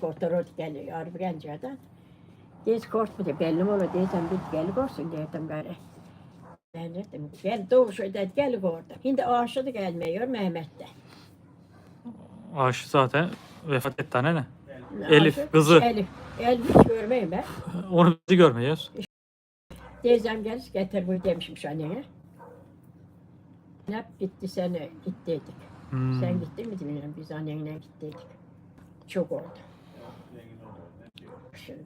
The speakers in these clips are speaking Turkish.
Korktu geliyor araba gencerden. Diz korktu da belli olur diyeceğim bir gel korksun dedim gari. Ben dedim gel doğuş ödet gel orada. Şimdi aşığı da gelmiyor Mehmet de. Aşı zaten vefat etti anne ne? Elif, kızı. Elif. Elif hiç görmeyeyim ben. Onu bizi görmüyoruz. Teyzem gel getir bu demişmiş annene. Ne gitti seni gittiydik. Hmm. Sen gittin mi bilmiyorum biz annenle gittiydik. Çok oldu. Şimdi.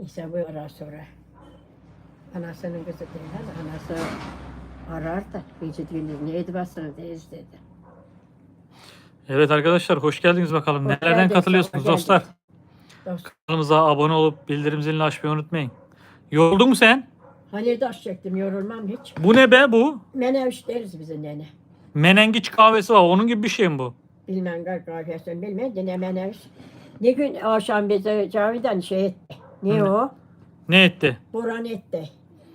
İşte bu ara sonra. Anasının kızı değil anası arar da Vücut Gülür neydi basını deyiz dedi. Evet arkadaşlar hoş geldiniz bakalım. Hoş Nelerden geldiniz, katılıyorsunuz dostlar? Dost, Kanalımıza abone olup bildirim zilini açmayı unutmayın. Yoruldun mu sen? hani taş çektim yorulmam hiç. Bu ne be bu? Menevş deriz bizim nene. Menengiç kahvesi var. Onun gibi bir şey mi bu? Bilmem gal kahvesini bilmem de ne menevş. Ne gün akşam bize camiden şey etti. Ne Hı. o? Ne etti? Boran etti.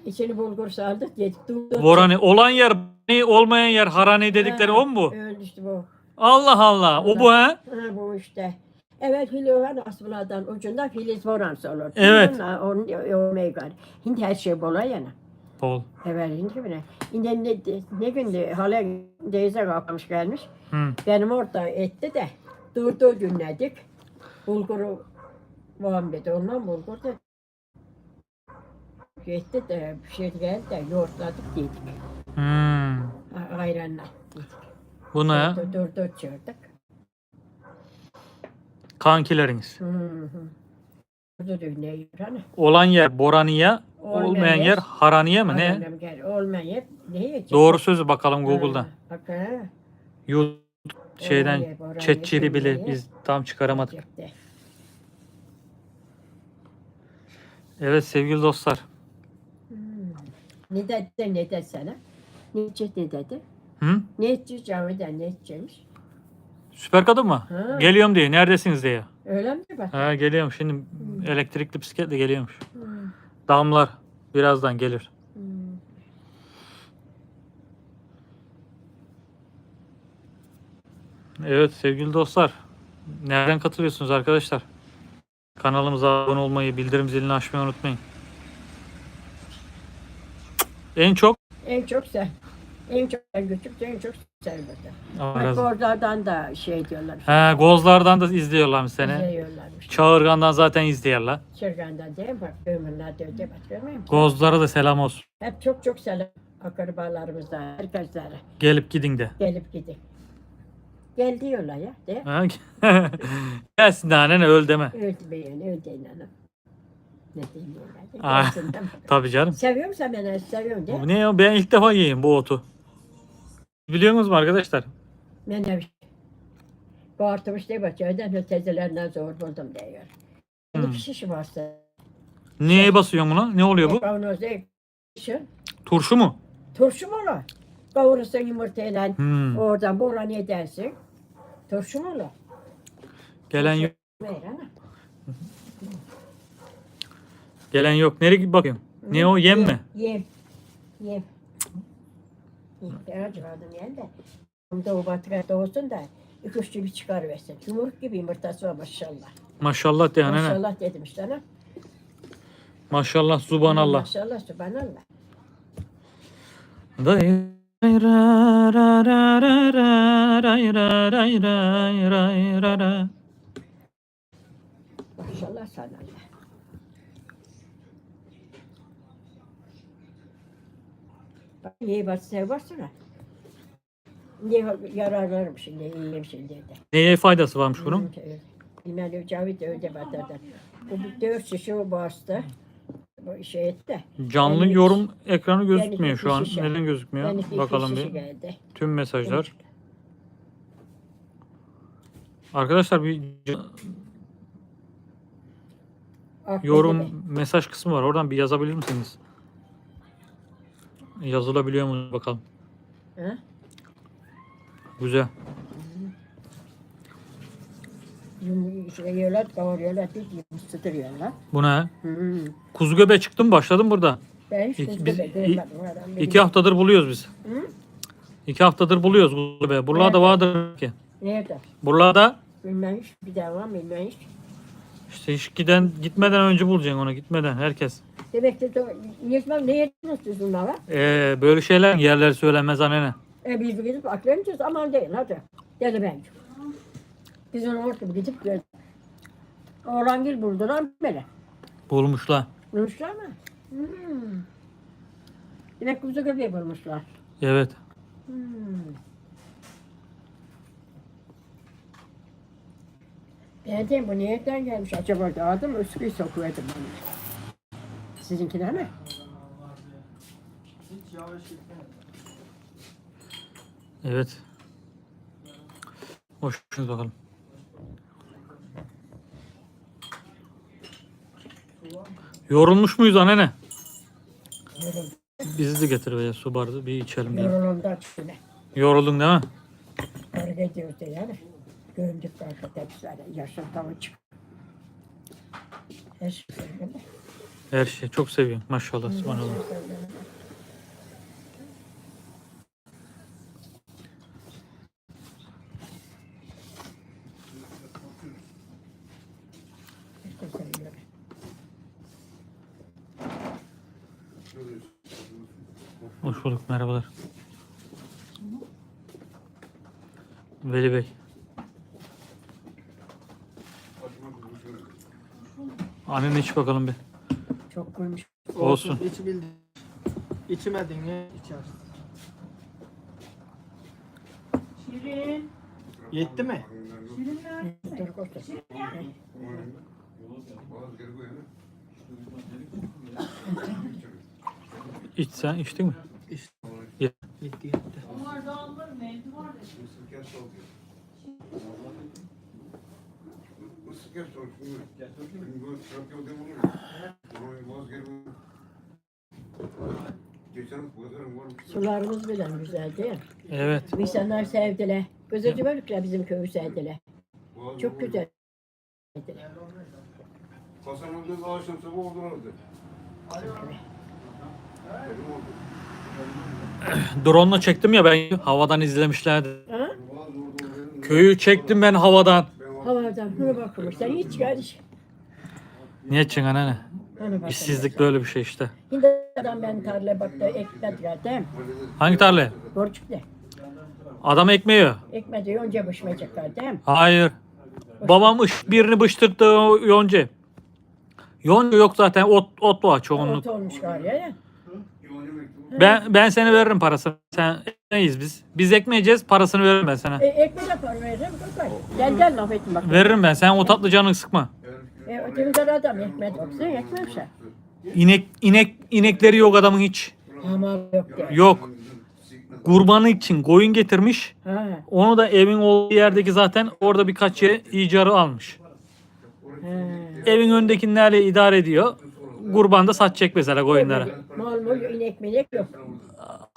İçini bulgur saldık yedik. Durduk. Olan yer olmayan yer harani dedikleri o mu bu? Öyle işte bu. Allah Allah. O bu ha? Ha, bu işte. Evet Hülyohan Asbıla'dan ucunda Filiz Boran olur. Evet. Onun o meygar. Şimdi her şey bola yana. Bol. Evet şimdi ne? Şimdi ne, ne gündü hala teyze kalkmış gelmiş. Hı. Benim orada etti de durdu günledik. Bulguru Muhammed ondan bulgur da Gitti de bir şey geldi de yoğurtladık yedik. Hmm. Ayranla. Bu ne? Durdu durdu çırdık. Kankileriniz. Hı hı. Durdu düğüne yiyor hani. Olan yer Boraniye, olmayan yer Haraniye mi ne? Gel. Olmayan yer ne? Doğru sözü bakalım Google'dan. Bak ha. YouTube şeyden ChatGPT bile biz tam çıkaramadık. Evet sevgili dostlar. Hmm. Ne dedi ne dedi sana? Ne edecek ne dedi? Hı? Camiden ne edecekmiş? Süper kadın mı? Ha. Geliyorum diye. Neredesiniz diye. Öyle mi bak? Ha geliyorum şimdi elektrikli bisikletle geliyormuş. Hmm. Damlar birazdan gelir. Evet sevgili dostlar. Nereden katılıyorsunuz arkadaşlar? Kanalımıza abone olmayı, bildirim zilini açmayı unutmayın. En çok En çok sen. En çok küçük en çok burada. Bak oradan da şey diyorlar. He, Gozlardan da izliyorlar seni. İzliyorlarmış. Çağırgan'dan zaten izliyorlar. Çırgan'dan değil mi? Bak ömürler de öde musun? Gozlara da selam olsun. Hep çok çok selam akrabalarımızdan, herkeslere. Gelip gidin de. Gelip gidin. Gel diyorlar ya. De. Ha? Gelsin de annen öl deme. Öldü beğen, öldü inanın. Ne diyeyim ben? Aa. Gelsin deme. Tabii canım. Seviyor musun beni? Seviyorum de. Bu ne ya? Ben ilk defa yiyeyim bu otu. Biliyor musunuz arkadaşlar? Ben de Bağırtmış diye bak köyden ötezilerinden zor buldum diyor. Hmm. İki kişi varsa. Neye basıyorsun buna? Ne oluyor bu? Kavanozda kişi. Turşu mu? Turşu mu olur? Kavurursun yumurtayla. Hmm. Oradan boran edersin. Turşu? Gelen yok. Gelen yok. Nereye bakıyorsun? Ne o yem mi? Yem. Yem. İhtiyacı vardı yem de. Onda o batıra doğsun da iki üç gibi çıkarıversin. Yumurk gibi yumurtası var maşallah. Maşallah de anne. Maşallah dedim işte ana. Maşallah subhanallah. Maşallah subhanallah. Day ray ra ra ra ra ra ray ra ray ray ray ra ra. Maşallah sana Allah. Bak iyi bak sev baksana. Ne yararlarım şimdi, iyiyim şimdi de. Neye faydası varmış bunun? Bilmem Cavit de öyle batırdı. Bu dört şişe o bastı. Bu şey etti. Canlı Yani- yorum ekranı gözükmüyor şu an. şişe. Neden gözükmüyor? İki Bakalım bir. geldi. Tüm mesajlar. Arkadaşlar bir Aklı yorum gibi. mesaj kısmı var. Oradan bir yazabilir misiniz? Yazılabiliyor mu bakalım. Ha? Güzel. Yum, şey, yiyorlar, kavuruyorlar, bir ısıtırıyorlar. Bu ne? Hmm. Kuzu göbeği çıktım başladım burada. Ben hiç İki- biz- İki haftadır buluyoruz biz. Hı? İki haftadır buluyoruz kuzu göbeği. Buralarda vardır ki. Nerede? Buralarda Bilmem hiç bir daha var mı bilmem hiç. İşte hiç giden gitmeden önce bulacaksın onu gitmeden herkes. Demek ki de yırtmak ne yırtmak siz bunlara? Ee, böyle şeyler yerler söylenmez annene. E biz gidip aklanacağız aman değil hadi. Dedi bence. Biz onu orada gidip gördük. Oğlangil buldular böyle. Bulmuşlar. Bulmuşlar mı? Hmm. Demek kuzu göbeği bulmuşlar. Evet. Hmm. Ben bu niyetten gelmiş acaba dağdım üsküyü sokuyordu bana. Sizinkiler mi? Evet. Hoş bakalım. Yorulmuş muyuz annene? Bizi de getir veya su bardağı bir içelim. Ya. Yorulumda açtığına. Yoruldun değil mi? Da yani. Gömdük kanka tepsilere. Yaşam tavı çık. Her şey öyle. Her şey. Çok seviyorum. Maşallah. Subhanallah. Hoş bulduk. Merhabalar. Veli Bey. Annene iç bakalım bir. Çok koymuş. Olsun. İç bildi. İçmedin ya içersin. Şirin. Yetti mi? Dur koştur. İç sen içtin mi? Yetti yetti. Sularımız bile güzel değil mi? Evet. İnsanlar sevdiler. Gözücü bölükler bizim köyü sevdiler. Çok güzel. sevdiler. Kasanın akşam sabah oldulardı. Oldu. Drone'la çektim ya ben havadan izlemişlerdi. Ha? Köyü çektim ben havadan. Havadan hırı bakılmış. Sen hiç kardeş. Niye edeceksin anne? İşsizlik böyle bir şey işte. Şimdi adam ben tarla baktı ekmek verdim. Hangi tarla? Borçuk de. Adam. Ekmek de yonca bışmayacak verdim. Hayır. Babam ış- birini bıştırdı o yonca. Yonca yok zaten ot, ot var çoğunluk. Ot olmuş galiba. Ben ben seni veririm parasını. Sen neyiz biz? Biz ekmeyeceğiz parasını veririm ben sana. E, ekmek de para veririm. Koy. Gel gel laf etme bak. Veririm ben. Sen o tatlı canını sıkma. E, ötemizden adam ekmek yoksa ekmekse. İnek inek inekleri yok adamın hiç. Ama yok de. Yok. Kurbanı için koyun getirmiş. Ha. Onu da evin olduğu yerdeki zaten orada birkaç yer icarı almış. Ha. Evin önündekilerle idare ediyor. Kurban da satacak mesela koyunlara. Mal mul inek minek yok.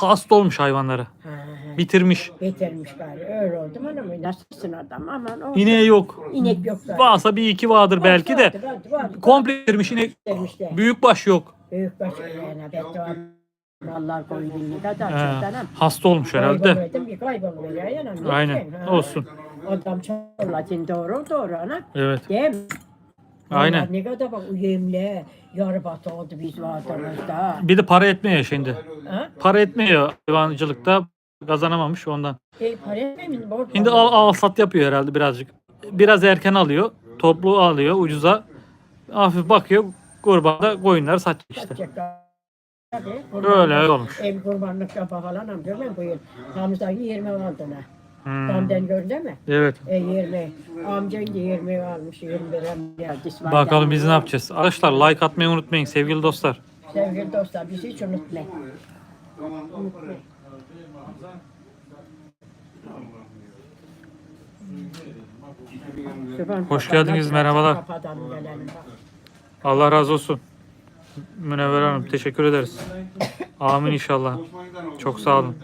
Hasta olmuş hayvanları. Ha, ha. Bitirmiş. Getirmiş galiba. Öyle oldu mu? Ama nasılsın adam? Aman o. İneği yok. İnek yok galiba. Varsa bir iki vardır belki de. Vardı, vardı, vardı. Komple bitirmiş inek. De. Büyükbaş yok. Büyük baş yani beddua mallar koyu binlik kadar He, çok tanım. hasta olmuş herhalde. Aynen. Olsun. Adam çorlatin doğru doğru ana. Evet. Değil mi? Aynen. Vallahi Ne kadar bak uyumlu. Yarı batı oldu biz vardığımızda. Bir de para etmiyor şimdi. Ha? Para etmiyor hayvancılıkta. Kazanamamış ondan. E, para etmeyin. borç Şimdi var. al, al sat yapıyor herhalde birazcık. Biraz erken alıyor. Toplu alıyor ucuza. Hafif bakıyor. Kurbanda koyunları satacak işte. Öyle olmuş. Ev kurbanlıkta diyor ben bu yıl. Tamızda 20 aldılar. Hmm. Tamden gördün mü? Evet. E 20. Amcan da 20 almış. 21 geldi. Bakalım biz ne yapacağız. Arkadaşlar like atmayı unutmayın sevgili dostlar. Sevgili dostlar bizi hiç unutmayın. Unutmayın. Hoş geldiniz, merhabalar. Allah razı olsun. Münevver Hanım teşekkür ederiz. Amin inşallah. Çok sağ olun.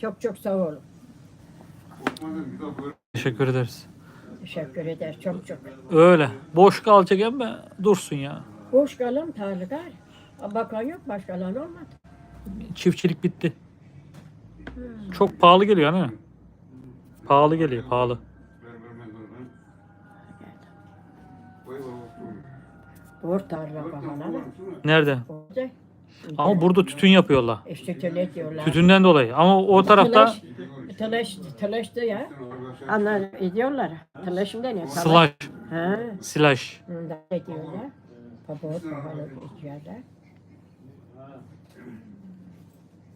Çok çok sağ olun. Osman'dan bir daha böyle Teşekkür ederiz. Teşekkür ederiz çok çok. Öyle. Boş kalacak ama dursun ya. Boş kalan tarla gar. Bakan yok başka alan olmadı. Çiftçilik bitti. Çok pahalı geliyor hani. Pahalı geliyor pahalı. Doğru tarla babaları. Nerede? Orada. Ama burada tütün yapıyorlar. İşte töle diyorlar. Tütünden dolayı. Ama o tarafta Tılaş, tılaş, tılaştı ya. Anlar ediyorlar. Tılaşım deniyor. talaş. slash, Ha. slash. Bundan ediyorlar. Papağut pahalı ediyorlar.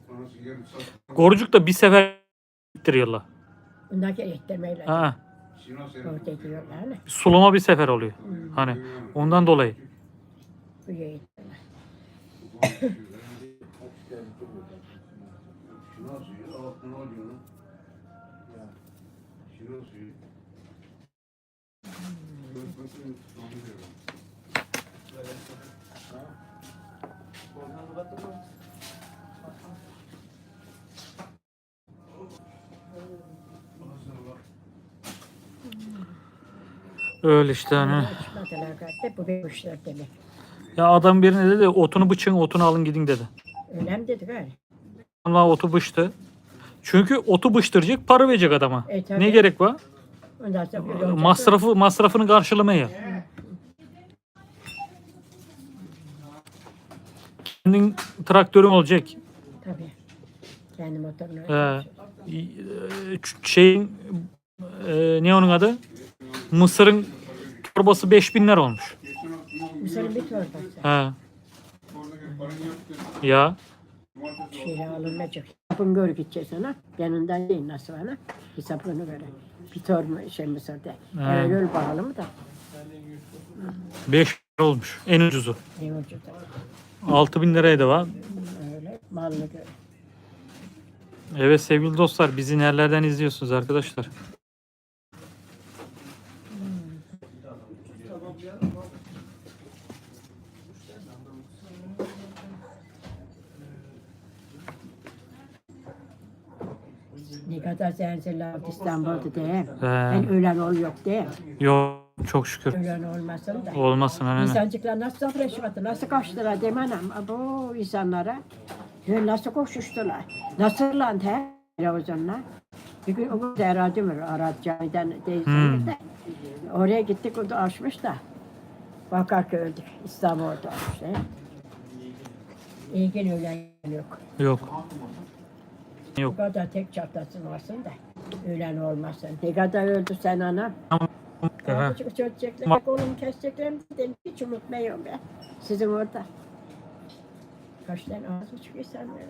Sonrası gelip sat. Gorucuk bir sefer ittiriyorlar. Bundan ettirmeyle. Ha. Orada sulama bir sefer oluyor. Hani ondan dolayı. Bu. Öyle işte hani. Bu kuşlar demek. Ya adam birine dedi otunu bıçın otunu alın gidin dedi. Öyle mi dedi galiba? Allah otu bıçtı. Çünkü otu bıçtıracak para verecek adama. E, tabii. ne gerek var? Ondan sonra böyle olacak. Masrafı masrafını karşılamaya. Kendin traktörün olacak. Tabii. Kendi motorunu. Ee, şeyin e, ne onun adı? Mısırın torbası 5000 lira olmuş. Mısırın bir torbası. Yaptın. Ya Şeyle alınacak. Hesabını gör gideceğiz ona. Yanından değil nasıl bana. Hesabını göre. Bir torba şey Mısır'da. Öyle pahalı mı da. 5 lira olmuş. En ucuzu. Ne ucuz da. 6000 liraya da var. Öyle malını göre. Evet sevgili dostlar bizi nerelerden izliyorsunuz arkadaşlar? Ne kadar sensin İstanbul'da değil. He. Ben ölen ol yok değil. Yok çok şükür. Ölen olmasın da. Olmasın anne. İnsancıklar nasıl safleşmedi, nasıl kaçtılar demenem. Bu insanlara ya nasıl koşuştular, nasıl lan he televizyonlar. Bir gün o da aradım, Arat Cami'den değil Hmm. de. Oraya gittik, o da açmış da. Bakar öldük, İstanbul'da açmış. İlgin ölen yok. Yok. Bu Yok. kadar tek çatlasın olsun da ölen olmasın. Ne kadar öldü sen anam. Aha. Küçük çocuklar kolumu kesecekler mi dedim. Hiç unutmuyorum ben. Sizin orada. Kaç tane az buçuk insan öldü.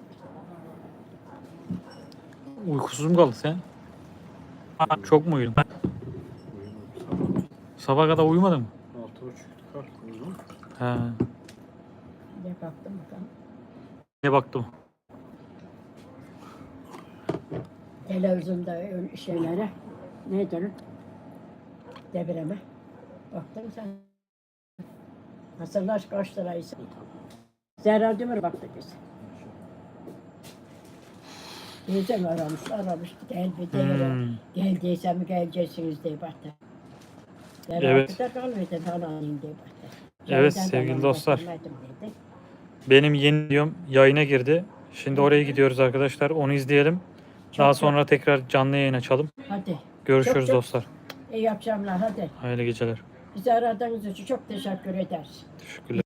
Uykusuz mu kaldın sen? Çok mu uyudun? Sabah kadar uyumadın mı? Altı buçuk kalktım. He. Ne baktım bakalım. Ne baktım? Televizyonda öyle şeylere. Ne diyorum? Devreme. Baktın sen. Hasırlaş kaç liraysa. Zerra Dümür baktı biz. Teyzem aramış, aramış. Gel bir de Hmm. Gel desem geleceksiniz diye baktı. Evet. Evet. Da kalmadı halanıyım diye baktı. Evet, sevgili dostlar. Benim yeni videom yayına girdi. Şimdi oraya gidiyoruz arkadaşlar. Onu izleyelim. Daha sonra tekrar canlı yayın açalım. Hadi. Görüşürüz Çok- çok- dostlar. İyi akşamlar hadi. Hayırlı geceler. Bizi aradığınız için çok teşekkür ederiz. Teşekkürler.